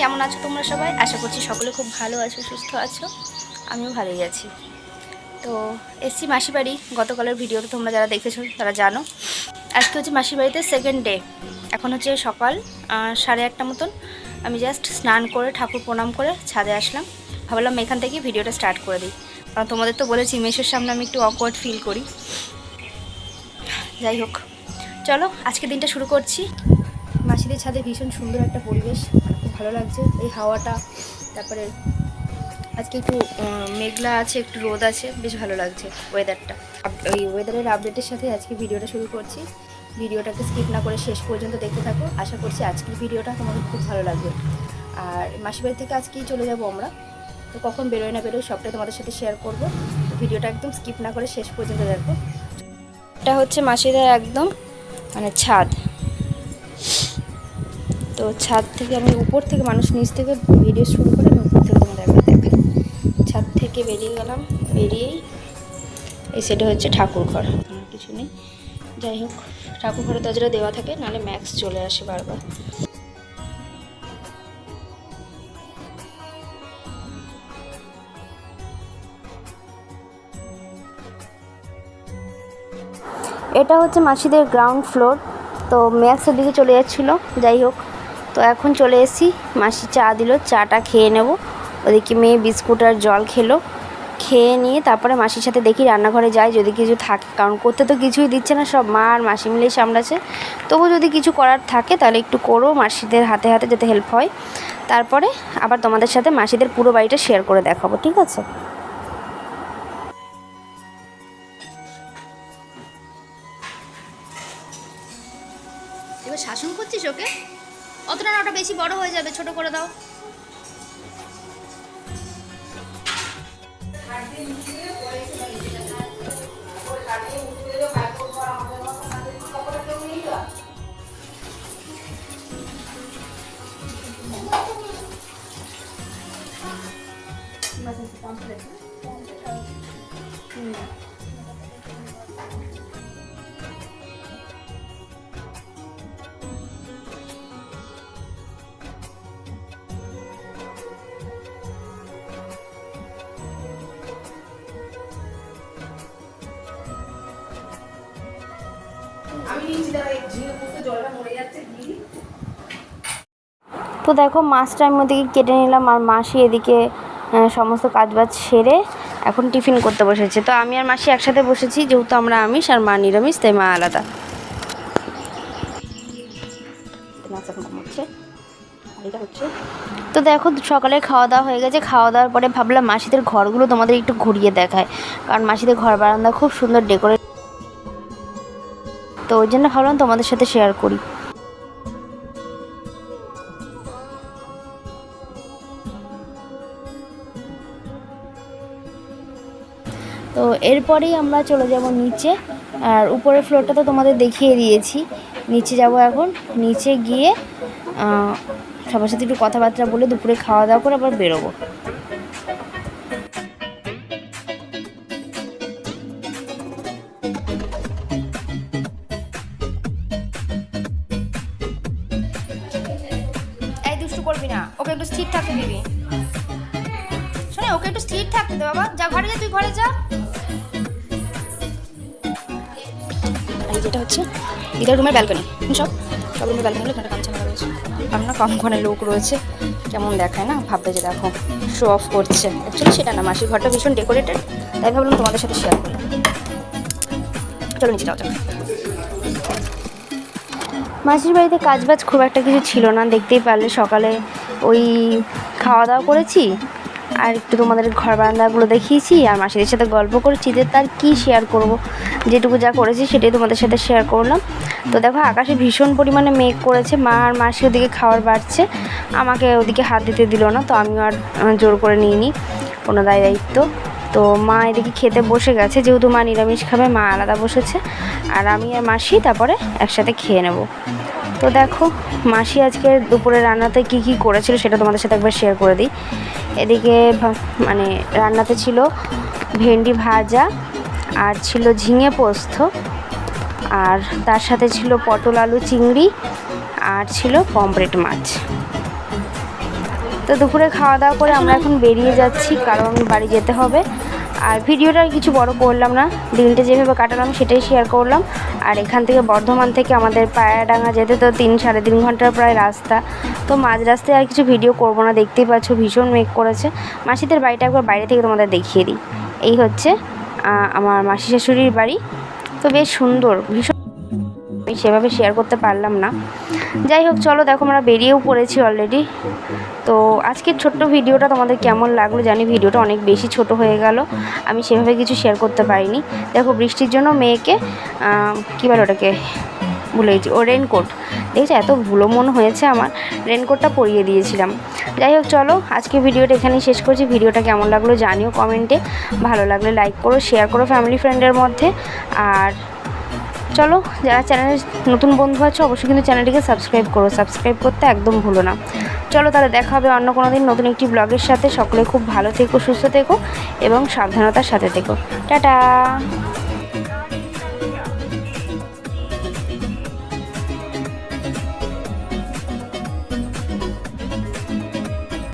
কেমন আছো তোমরা সবাই? আশা করছি সকলে খুব ভালো আছো, সুস্থ আছো। আমিও ভালোই আছি। তো এসছি মাসির বাড়ি। গতকালের ভিডিওতে তোমরা যারা দেখেছ, তারা জানো। আজকে হচ্ছে মাসির বাড়িতে সেকেন্ড ডে এখন হচ্ছে সকাল সাড়ে আটটা মতন। আমি জাস্ট স্নান করে, ঠাকুর প্রণাম করে ছাদে আসলাম। ভাবলাম এখান থেকে ভিডিওটা স্টার্ট করে দিই। কারণ তোমাদের তো বলেছি মেশের সামনে আমি একটু অকওয়ার্ড ফিল করি। যাই হোক। চলো, আজকে দিনটা শুরু করছি। মাসিদের ছাদে ভীষণ সুন্দর একটা পরিবেশ। ভালো লাগছে। এই হাওয়াটা, তারপরে আজকে একটু মেঘলা আছে, একটু রোদ আছে, বেশ ভালো লাগছে ওয়েদারটা এই ওয়েদারের আপডেটের সাথে আজকে ভিডিওটা শুরু করছি। ভিডিওটাকে স্কিপ না করে শেষ পর্যন্ত দেখতে থাকো। আশা করছি আজকের ভিডিওটা তোমাদের খুব ভালো লাগবে। আর মাসির বাড়ি থেকে আজকেই চলে যাব আমরা। তো কখন বেরোয় না বেরোয় সবটাই তোমাদের সাথে শেয়ার করব। ভিডিওটা একদম স্কিপ না করে শেষ পর্যন্ত দেখো। এটা হচ্ছে মাসিদের একদম মানে ছাদ। তো ছাদ থেকে আমি উপর থেকে মানুষ নিচ থেকে ভিডিও শুরু করে আমি উপর থেকে তোমাদের একবার দেখাই। ছাদ থেকে বেরিয়ে গেলাম, বেরিয়েই এই সেটা হচ্ছে ঠাকুর ঘর। আর কিছু নেই। যাই হোক, ঠাকুর ঘরের দরজাটা দেওয়া থাকে, নাহলে ম্যাক্স চলে আসে বারবার। এটা হচ্ছে মাসিদের গ্রাউন্ড ফ্লোর তো ম্যাক্সের দিকে চলে যাচ্ছিল। যাই হোক তো এখন চলে এসেছি। মাসি চা দিল, চাটা খেয়ে নেব। ওদিকে মেয়ে বিস্কুট আর জল খেলো। খেয়ে নিয়ে তারপরে মাসির সাথে দেখি রান্নাঘরে যাই, যদি কিছু থাকে। কারণ করতে তো কিছুই দিচ্ছে না, সব মা আর মাসি মিলেই সামলাচ্ছে। তবু যদি কিছু করার থাকে, তাহলে একটু করো। মাসিদের হাতে হাতে যাতে হেল্প হয়। তারপরে আবার তোমাদের সাথে মাসিদের পুরো বাড়িটা শেয়ার করে দেখাবো, ঠিক আছে? শাসন করছিস ওকে? অতটা না ওটা বেশি বড় হয়ে যাবে ছোট করে দাও। তো দেখো, মাছটা আমি ওদিকে কেটে নিলাম আর মাসি এদিকে সমস্ত কাজবাজ সেরে এখন টিফিন করতে বসেছে। তো আমি আর মাসি একসাথে বসেছি, যেহেতু আমরা আমিষ আর মা নিরামিষ, তাই মা আলাদা। তো দেখো, সকালে খাওয়া দাওয়া হয়ে গেছে। খাওয়া দাওয়ার পরে ভাবলাম মাসিদের ঘরগুলো তোমাদের একটু ঘুরিয়ে দেখায়। কারণ মাসিদের ঘর বারান্দা খুব সুন্দর ডেকোরেট তো ওই জন্য ভাবলাম তোমাদের সাথে শেয়ার করি। তো এরপরেই আমরা চলে যাব নিচে। আর উপরের ফ্লোরটা তো তোমাদের দেখিয়ে দিয়েছি। নিচে যাব এখন। নিচে গিয়ে সবার সাথে একটু কথাবার্তা বলে দুপুরে খাওয়া দাওয়া করে আবার বেরোবো। একটু স্থির দিবি শোনে ওকে একটু স্থির থাকতে দে বাবা। যা ঘরে যা তুই ঘরে যা। আর এই যেটা হচ্ছে এদের রুমের ব্যালকনি সব সব রুমের ব্যালকনি এখানে কাঞ্চা লাগা রয়েছে। না কম ঘরে লোক রয়েছে। কেমন দেখায় না? ভাববে যে দেখো শো অফ করছে। অ্যাকচুয়ালি সেটা না মাসির ঘরটা ভীষণ ডেকোরেটেড তাই ভাবলাম তোমাদের সাথে শেয়ার করি। চলো নিচে যাও যাও মাসির বাড়িতে কাজবাজ খুব একটা কিছু ছিল না দেখতেই পারলে সকালে ওই খাওয়া দাওয়া করেছি, আর একটু তোমাদের ঘর বারান্দাগুলো দেখিয়েছি, আর মাসিদের সাথে গল্প করেছি যে তার কী শেয়ার করব। যেটুকু যা করেছি সেটাই তোমাদের সাথে শেয়ার করলাম। তো দেখো, আকাশে ভীষণ পরিমাণে মেঘ করেছে, মা আর মাসি ওদিকে খাওয়ার বাড়ছে, আমাকে ওদিকে হাত দিতে দিল না, তো আমিও আর জোর করে নিইনি কোনো দায় দায়িত্ব। তো মা এদিকে খেতে বসে গেছে, যেহেতু মা নিরামিষ খাবে, মা আলাদা বসেছে, আর আমি আর মাসি তারপরে একসাথে খেয়ে নেব। তো দেখো, মাসি আজকে দুপুরে রান্নাতে কি কি করেছিল সেটা তোমাদের সাথে একবার শেয়ার করে দিই। এদিকে মানে রান্নাতে ছিল ভেন্ডি ভাজা আর ছিল ঝিঙে পোস্ত আর তার সাথে ছিল পটল আলু চিংড়ি আর ছিল পমফ্রেট মাছ। তো দুপুরে খাওয়া দাওয়া করে আমরা এখন বেরিয়ে যাচ্ছি, কারণ বাড়ি যেতে হবে। আর ভিডিওটা কিছু বড় করলাম না। দিনটা যেভাবে কাটালাম সেটাই শেয়ার করলাম। আর এখান থেকে বর্ধমান থেকে আমাদের পায়রাডাঙ্গা যেতে তো তিন সাড়ে তিন ঘণ্টার প্রায় রাস্তা। তো মাঝ রাস্তায় আর কিছু ভিডিও করব না, দেখতেই পাচ্ছ ভীষণ মেঘ করেছে। মাসিদের বাড়িটা একবার বাইরে থেকে তোমাদের দেখিয়ে দিই। এই হচ্ছে আমার মাসি শাশুড়ির বাড়ি। তো বেশ সুন্দর, ভীষণ আমি সেভাবে শেয়ার করতে পারলাম না। যাই হোক, চলো দেখো আমরা বেরিয়েও পড়েছি অলরেডি তো আজকের ছোট্ট ভিডিওটা তোমাদের কেমন লাগল জানি ভিডিওটা অনেক বেশি ছোট হয়ে গেল। আমি সেভাবে কিছু শেয়ার করতে পারিনি। দেখো বৃষ্টির জন্য মেয়েকে কী বলে ওটাকে? ভুলে গেছি, ও রেনকোট দেখছ? এত ভুলো মন হয়েছে আমার রেনকোটটা পরিয়ে দিয়েছিলাম। যাই হোক, চলো আজকে ভিডিওটা এখানেই শেষ করছি। ভিডিওটা কেমন লাগল জানিও কমেন্টে। ভালো লাগলে লাইক করো শেয়ার করো ফ্যামিলি ফ্রেন্ডের মধ্যে। আর চলো, যারা চ্যানেলে নতুন বন্ধু আছে, অবশ্যই কিন্তু চ্যানেলটিকে সাবস্ক্রাইব করো। সাবস্ক্রাইব করতে একদম ভুলো না। চলো তাহলে দেখা হবে অন্য কোনো দিন নতুন একটি ব্লগের সাথে। সকলে খুব ভালো থেকো, সুস্থ থেকো এবং সাবধানতার সাথে থেকো। টাটা!